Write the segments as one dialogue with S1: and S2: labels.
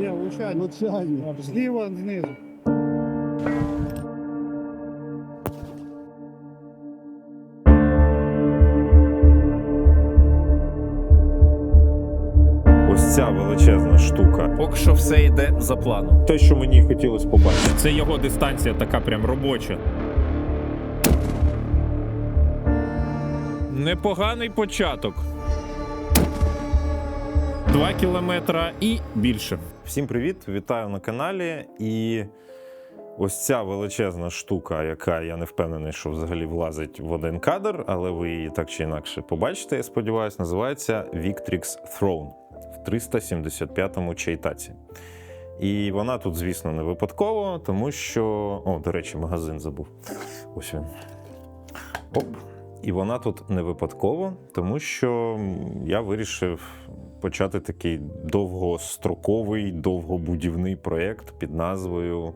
S1: Ні, влучання.
S2: Влучання.
S1: Зліва знизу.
S3: Ось ця величезна штука.
S4: Поки що все йде за планом.
S3: Те, що мені хотілося побачити.
S4: Це його дистанція така прям робоча. Непоганий початок. Два кілометра і більше.
S3: Всім привіт! Вітаю на каналі. І ось ця величезна штука, яка я не впевнений, що взагалі влазить в один кадр, але ви її так чи інакше побачите, я сподіваюся, називається Victrix Throne в 375-му чайтаці. І вона тут, звісно, не випадково, тому що. О, до речі, магазин забув. Ось він. Оп. І вона тут не випадково, тому що я вирішив почати такий довгостроковий, довгобудівний проєкт під назвою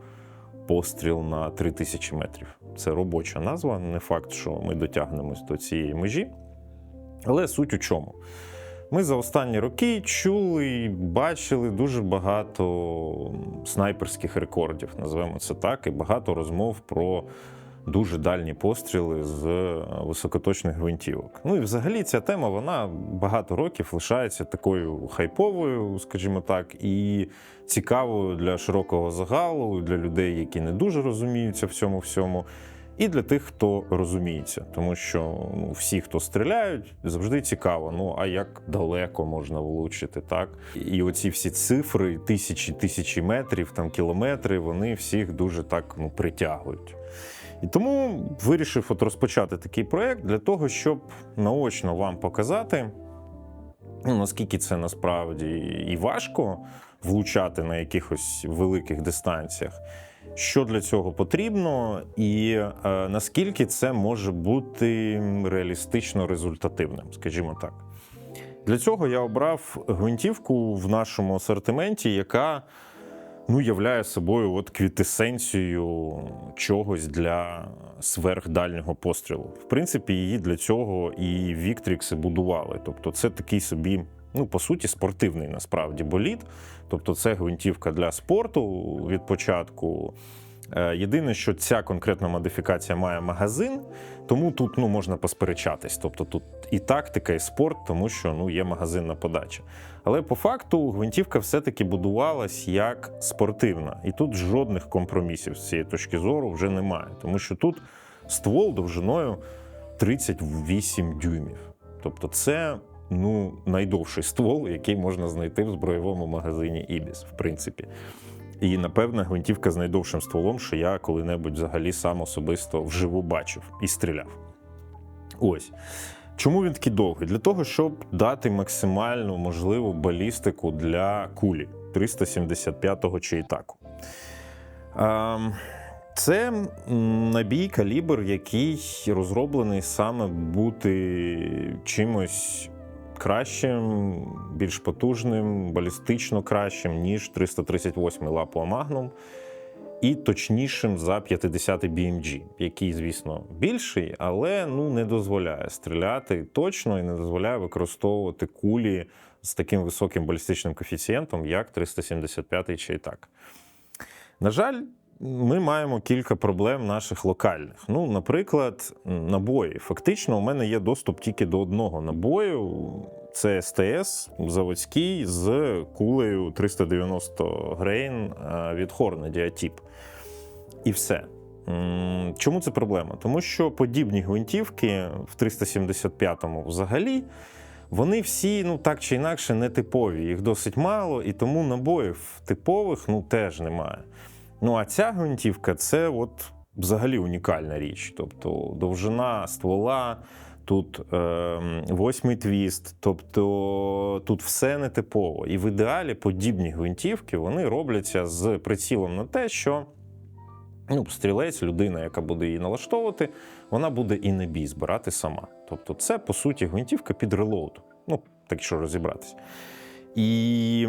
S3: Постріл на 3000 метрів. Це робоча назва. Не факт, що ми дотягнемось до цієї межі. Але суть у чому? Ми за останні роки чули і бачили дуже багато снайперських рекордів, назвемо це так, і багато розмов про дуже дальні постріли з високоточних гвинтівок. Ну і взагалі ця тема вона багато років лишається такою хайповою, скажімо так, і цікавою для широкого загалу, для людей, які не дуже розуміються в цьому всьому. І для тих, хто розуміється, тому що ну, всі, хто стріляють, завжди цікаво. Ну а як далеко можна влучити, так? І оці всі цифри, тисячі тисячі метрів, там кілометри, вони всіх дуже так ну, притягують. І тому вирішив от розпочати такий проект для того, щоб наочно вам показати, ну, наскільки це насправді і важко влучати на якихось великих дистанціях, що для цього потрібно, і е, наскільки це може бути реалістично результативним, скажімо так. Для цього я обрав гвинтівку в нашому асортименті, яка ну, являє собою от квітесенцію чогось для сверхдальнього пострілу. В принципі, її для цього і Віктрікси будували. Тобто, це такий собі, ну, по суті, спортивний насправді боліт. Тобто, це гвинтівка для спорту від початку. Е, Єдине, що ця конкретна модифікація має магазин, тому тут ну, можна посперечатись. Тобто тут і тактика, і спорт, тому що ну, є магазинна подача. Але по факту гвинтівка все-таки будувалась як спортивна, і тут жодних компромісів з цієї точки зору вже немає, тому що тут ствол довжиною 38 дюймів. Тобто, це ну, найдовший ствол, який можна знайти в збройовому магазині Ібіс, в принципі. І, напевно, гвинтівка з найдовшим стволом, що я коли-небудь взагалі сам особисто вживу бачив і стріляв. Ось. Чому він такий довгий? Для того, щоб дати максимальну можливу балістику для кулі 375-го чейтаку. Ем, Це набій калібр, який розроблений саме бути чимось кращим, більш потужним, балістично кращим, ніж 338 Лапуа Magnum, і точнішим за 50 BMG, який, звісно, більший, але ну, не дозволяє стріляти точно і не дозволяє використовувати кулі з таким високим балістичним коефіцієнтом, як 375 Чайтак. На жаль, ми маємо кілька проблем наших локальних. Ну, наприклад, набої. Фактично, у мене є доступ тільки до одного набою. Це СТС заводський з кулею 390 грейн е, від Horn Діатіп. І все. Чому це проблема? Тому що подібні гвинтівки в 375-му взагалі. Вони всі, ну так чи інакше, не типові. Їх досить мало, і тому набоїв типових ну, теж немає. Ну а ця гвинтівка це от взагалі унікальна річ. Тобто довжина ствола, тут е, восьмий твіст, тобто тут все нетипово. І в ідеалі подібні гвинтівки вони робляться з прицілом на те, що ну, стрілець, людина, яка буде її налаштовувати, вона буде і не бій збирати сама. Тобто, це по суті гвинтівка під релоуд. Ну, так що розібратись. І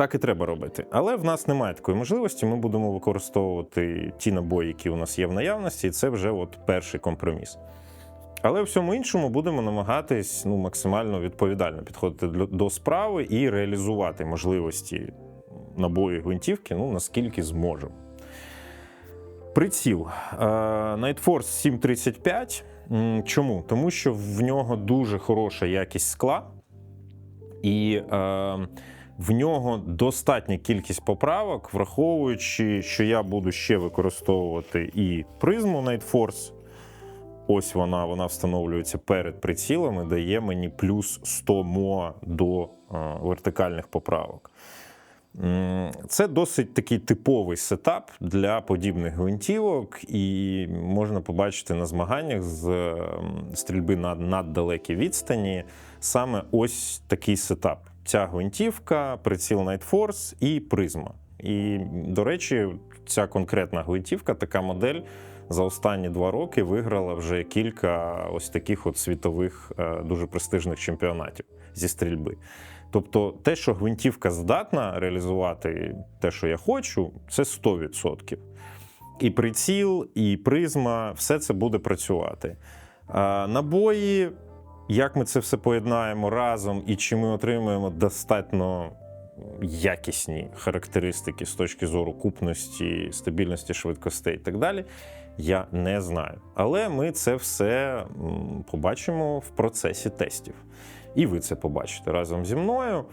S3: так і треба робити. Але в нас немає такої можливості. Ми будемо використовувати ті набої, які у нас є в наявності, і це вже от перший компроміс. Але в всьому іншому будемо намагатись ну, максимально відповідально підходити до справи і реалізувати можливості
S5: набої гвинтівки, ну наскільки зможемо. Приціл е, Night Force 735. Чому? Тому що в нього дуже хороша якість скла, і е, в нього достатня кількість поправок, враховуючи, що я буду ще використовувати і призму Night Force. Ось вона, вона встановлюється перед прицілами, дає мені плюс 100 МОА до е, вертикальних поправок. Це досить такий типовий сетап для подібних гвинтівок, і можна побачити на змаганнях з ем, стрільби на наддалекій відстані саме ось такий сетап. Ця гвинтівка, приціл Night Force і призма. І, до речі, ця конкретна гвинтівка, така модель за останні два роки виграла вже кілька ось таких от світових е, дуже престижних чемпіонатів зі стрільби. Тобто, те, що гвинтівка здатна реалізувати те, що я хочу, це 100%. І приціл, і призма, все це буде працювати. Набої, як ми це все поєднаємо разом, і чи ми отримуємо достатньо якісні характеристики з точки зору купності, стабільності швидкостей і так далі, я не знаю. Але ми це все побачимо в процесі тестів. І ви це побачите разом зі мною.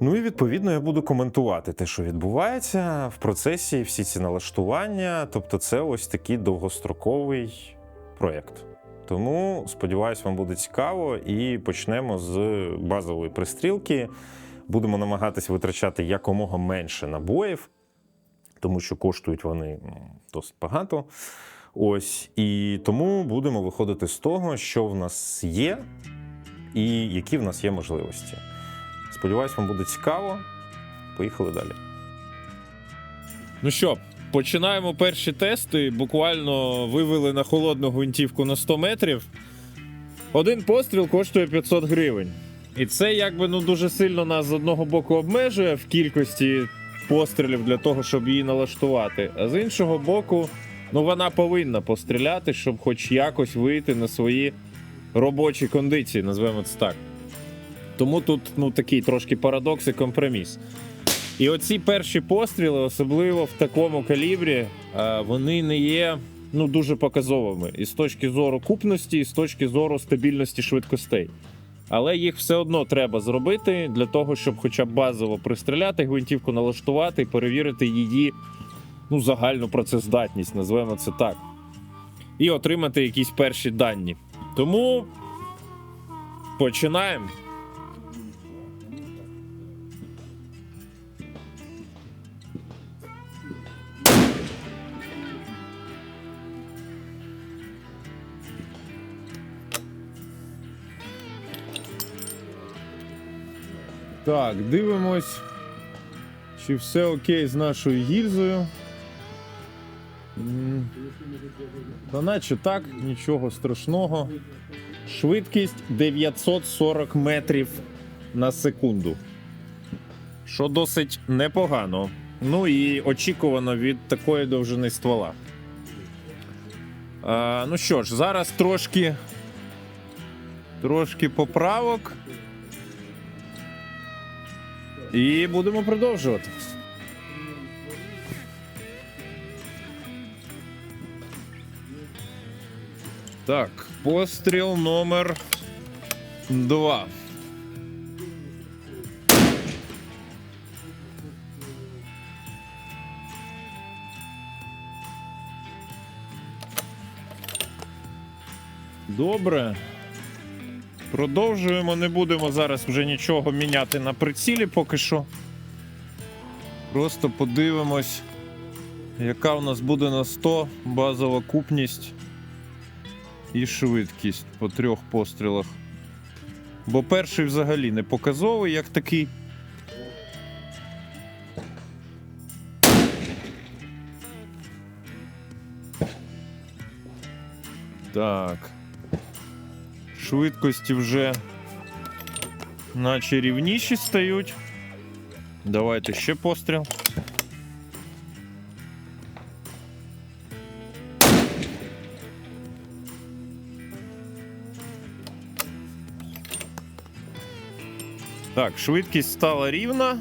S5: Ну і відповідно я буду коментувати те, що відбувається в процесі, всі ці налаштування. Тобто, це ось такий довгостроковий проєкт. Тому сподіваюсь, вам буде цікаво, і почнемо з базової пристрілки. Будемо намагатися витрачати якомога менше набоїв, тому що коштують вони досить багато. Ось і тому будемо виходити з того, що в нас є, і які в нас є можливості. Сподіваюсь, вам буде цікаво. Поїхали далі.
S3: Ну що, починаємо перші тести. Буквально вивели на холодну гвинтівку на 100 метрів. Один постріл коштує 500 гривень. І це якби ну дуже сильно нас з одного боку обмежує в кількості пострілів для того, щоб її налаштувати. А з іншого боку, ну вона повинна постріляти, щоб хоч якось вийти на свої робочі кондиції, назвемо це так. Тому тут ну такий трошки парадокс і компроміс. І оці перші постріли, особливо в такому калібрі, е, вони не є ну, дуже показовими і з точки зору купності, і з точки зору стабільності швидкостей. Але їх все одно треба зробити для того, щоб хоча б базово пристріляти гвинтівку, налаштувати і перевірити її ну, загальну працездатність, назвемо це так. І отримати якісь перші дані. Тому починаємо. Так, дивимось, чи все окей з нашою гільзою. Та наче так, нічого страшного. Швидкість 940 метрів на секунду. Що досить непогано. Ну і очікувано від такої довжини ствола. А, ну що ж, зараз трошки. Трошки поправок. І будемо продовжувати. Так, постріл номер два. Добре. Продовжуємо, не будемо зараз вже нічого міняти на прицілі поки що. Просто подивимось, яка у нас буде на 100 базова купність і швидкість по трьох пострілах. Бо перший взагалі не показовий, як такий. Так. Швидкості вже наче рівніші стають. Давайте ще постріл. Так, швидкість стала рівна.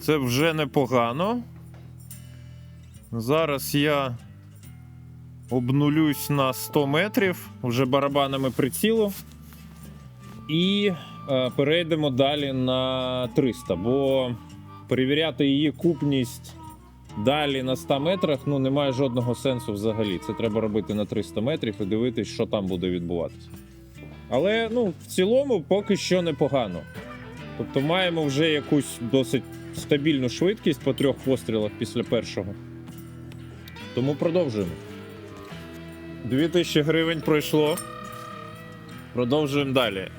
S3: Це вже непогано. Зараз я обнулюсь на 100 метрів вже барабанами прицілу. І е, перейдемо далі на 300, бо перевіряти її купність далі на 100 метрах ну, немає жодного сенсу взагалі. Це треба робити на 300 метрів і дивитись, що там буде відбуватися. Але ну, в цілому поки що непогано. Тобто маємо вже якусь досить стабільну швидкість по трьох пострілах після першого. Тому продовжуємо. 2000 гривень пройшло. Продовжуємо далі. Е,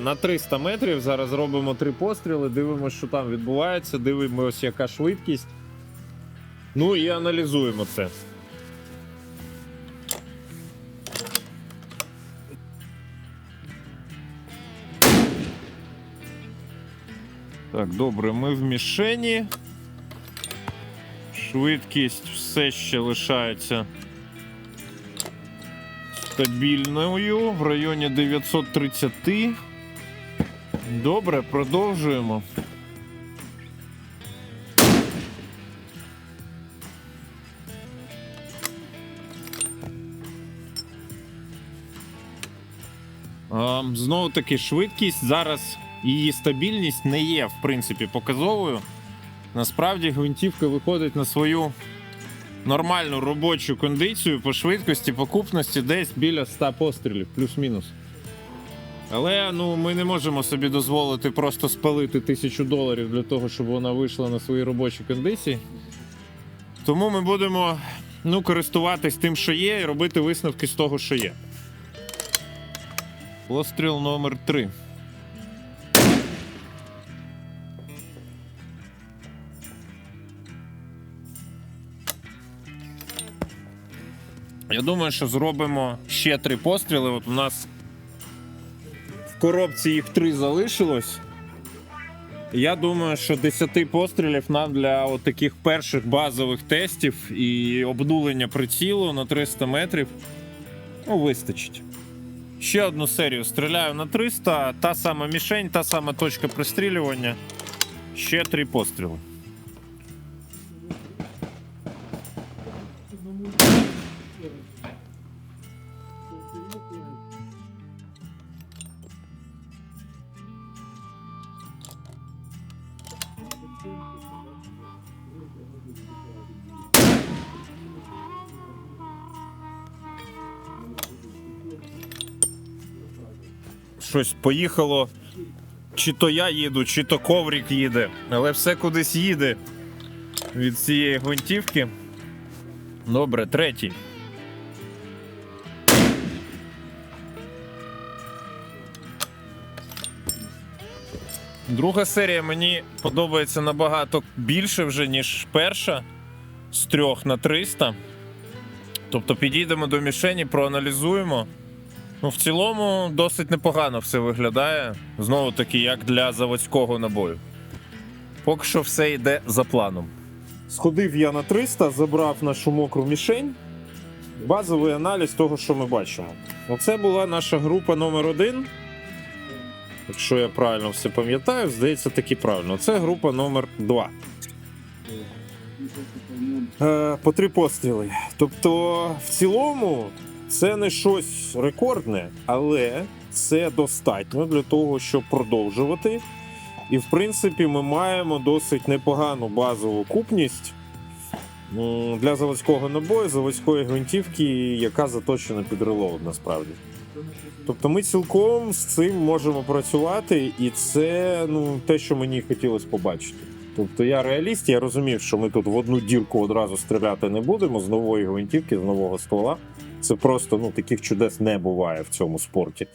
S3: на 300 метрів зараз робимо три постріли, дивимося, що там відбувається, дивимося, яка швидкість. Ну і аналізуємо це. Так, добре, ми в мішені. Швидкість все ще лишається стабільною в районі 930. Добре, продовжуємо. Знову таки, швидкість зараз її стабільність не є, в принципі, показовою. Насправді гвинтівка виходить на свою нормальну робочу кондицію по швидкості, по купності десь біля 100 пострілів, плюс-мінус. Але ну, ми не можемо собі дозволити просто спалити тисячу доларів для того, щоб вона вийшла на свої робочі кондиції. Тому ми будемо ну, користуватись тим, що є, і робити висновки з того, що є. Постріл номер 3. Я думаю, що зробимо ще три постріли. От у нас в коробці їх три залишилось. Я думаю, що 10 пострілів нам для от таких перших базових тестів і обнулення прицілу на 300 метрів ну, вистачить. Ще одну серію стріляю на 300, та сама мішень, та сама точка пристрілювання. Ще три постріли. Щось поїхало. Чи то я їду, чи то коврик їде, але все кудись їде від цієї гвинтівки. Добре, третій. Друга серія мені подобається набагато більше вже, ніж перша з трьох на 300. Тобто підійдемо до мішені, проаналізуємо. Ну, в цілому досить непогано все виглядає. Знову таки, як для заводського набою. Поки що все йде за планом. Сходив я на 300, забрав нашу мокру мішень. Базовий аналіз того, що ми бачимо. Оце була наша група номер один. Якщо я правильно все пам'ятаю, здається, таки правильно. Це група номер 2. Е, по три постріли. Тобто, в цілому, це не щось рекордне, але це достатньо для того, щоб продовжувати. І, в принципі, ми маємо досить непогану базову купність для заводського набою, заводської гвинтівки, яка заточена під релоуд насправді. Тобто ми цілком з цим можемо працювати, і це ну, те, що мені хотілося побачити. Тобто я реаліст, я розумів, що ми тут в одну дірку одразу стріляти не будемо з нової гвинтівки, з нового ствола. Це просто ну, таких чудес не буває в цьому спорті.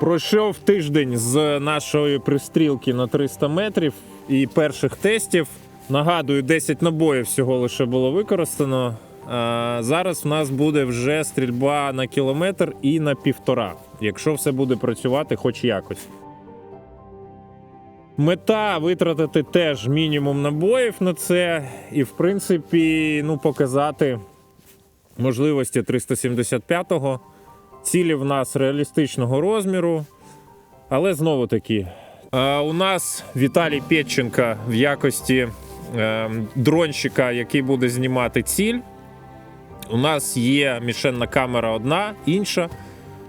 S3: Пройшов тиждень з нашої пристрілки на 300 метрів і перших тестів. Нагадую, 10 набоїв всього лише було використано. А, зараз в нас буде вже стрільба на кілометр і на півтора, якщо все буде працювати хоч якось. Мета витратити теж мінімум набоїв на це, і, в принципі, ну, показати можливості 375-го. Цілі в нас реалістичного розміру. Але знову таки, е, у нас Віталій Петченка в якості е, дронщика, який буде знімати ціль. У нас є мішенна камера одна, інша.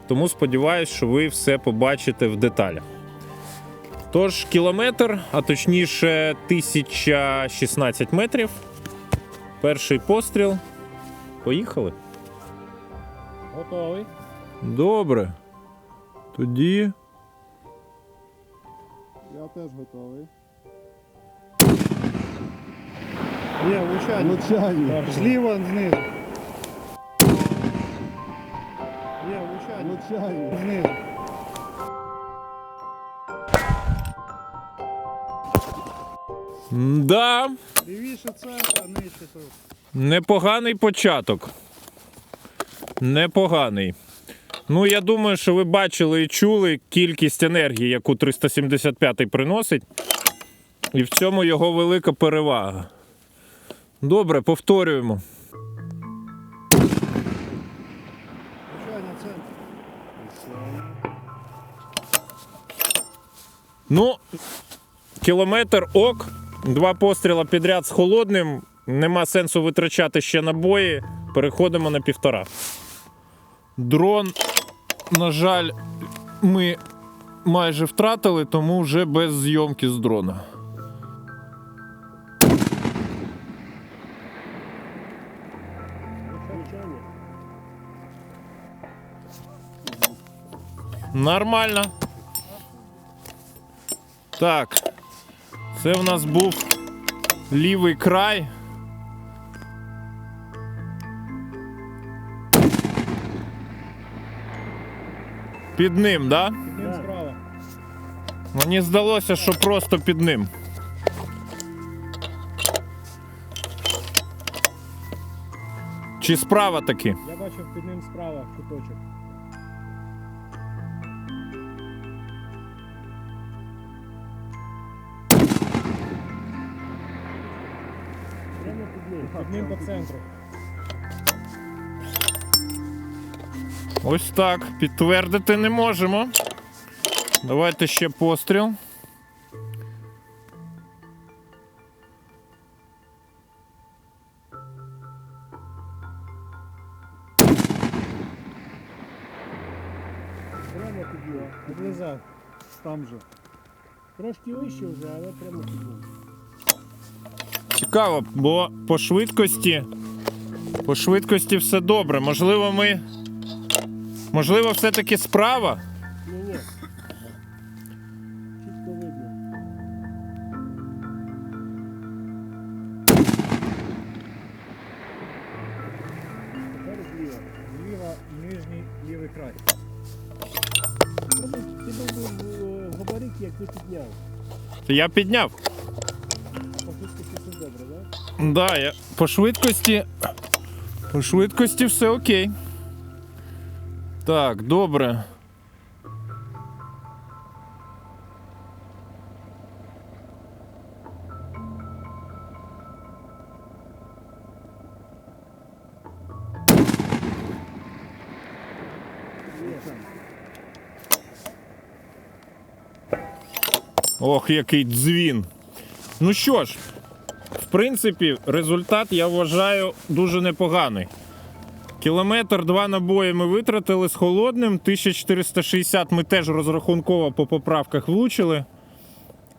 S3: Тому сподіваюся, що ви все побачите в деталях. Тож, кілометр, а точніше 1016 метрів. Перший постріл. Поїхали.
S2: Готовий.
S3: Добре. Тоді.
S2: Я теж готовий. Є, влучання.
S1: Влучання.
S2: Зліва знизу. Є, влучання.
S1: Влучання.
S2: Знизу.
S3: Да,
S2: Лівіше центр, нижче тут.
S3: непоганий початок. Непоганий. Ну, я думаю, що ви бачили і чули кількість енергії, яку 375 приносить. І в цьому його велика перевага. Добре, повторюємо. Ну, кілометр ок, два постріла підряд з холодним. Нема сенсу витрачати ще набої. Переходимо на півтора. Дрон, на жаль, ми майже втратили, тому вже без зйомки з дрона. Нормально. Так. Це в нас був лівий край. Під ним, да?
S2: Піднім справа.
S3: Мені здалося, що просто під ним. Чи справа таки?
S2: Я бачив під ним справа куточок. Прямо під ним. Під ним по центру.
S3: Ось так. Підтвердити не можемо. Давайте ще постріл.
S2: Прямо під нього. Там же. Трошки вище вже, але прямо під.
S3: Цікаво, бо по швидкості. По швидкості все добре. Можливо, ми. Можливо, все-таки справа.
S2: Ні-ні. Чітко видно. Тепер зліва. Зліва нижній лівий край. Ти був габарит, як ти підняв.
S3: Я підняв.
S2: По швидкості все добре, так?
S3: Да, я по швидкості. По швидкості все окей. Так, добре. Ох, який дзвін. Ну що ж, в принципі, результат я вважаю дуже непоганий. Кілометр два набої ми витратили з холодним. 1460 ми теж розрахунково по поправках влучили.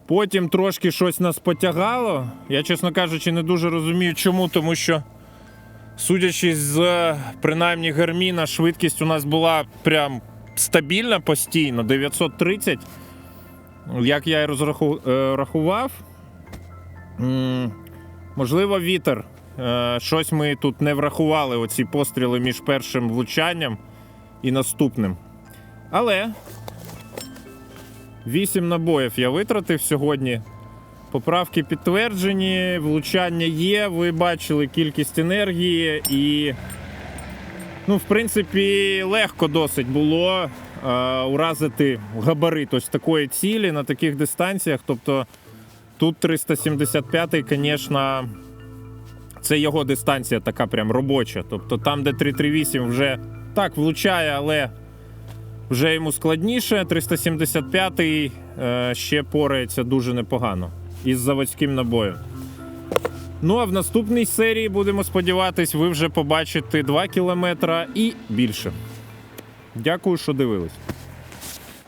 S3: Потім трошки щось нас потягало. Я, чесно кажучи, не дуже розумію, чому, тому що, судячи з принаймні Герміна, швидкість у нас була прям стабільна постійно, 930. Як я і розрахував. Можливо, вітер. Е, Щось ми тут не врахували, оці постріли між першим влучанням і наступним. Але 8 набоїв я витратив сьогодні. Поправки підтверджені, влучання є. Ви бачили кількість енергії і. Ну, в принципі, легко досить було е, уразити габарит ось такої цілі на таких дистанціях. Тобто тут 375-й, звісно, це його дистанція така прям робоча. Тобто там, де 338 вже так влучає, але вже йому складніше. 375-й е, ще порається дуже непогано із заводським набоєм. Ну а в наступній серії будемо сподіватись, ви вже побачите 2 кілометра і більше. Дякую, що дивились.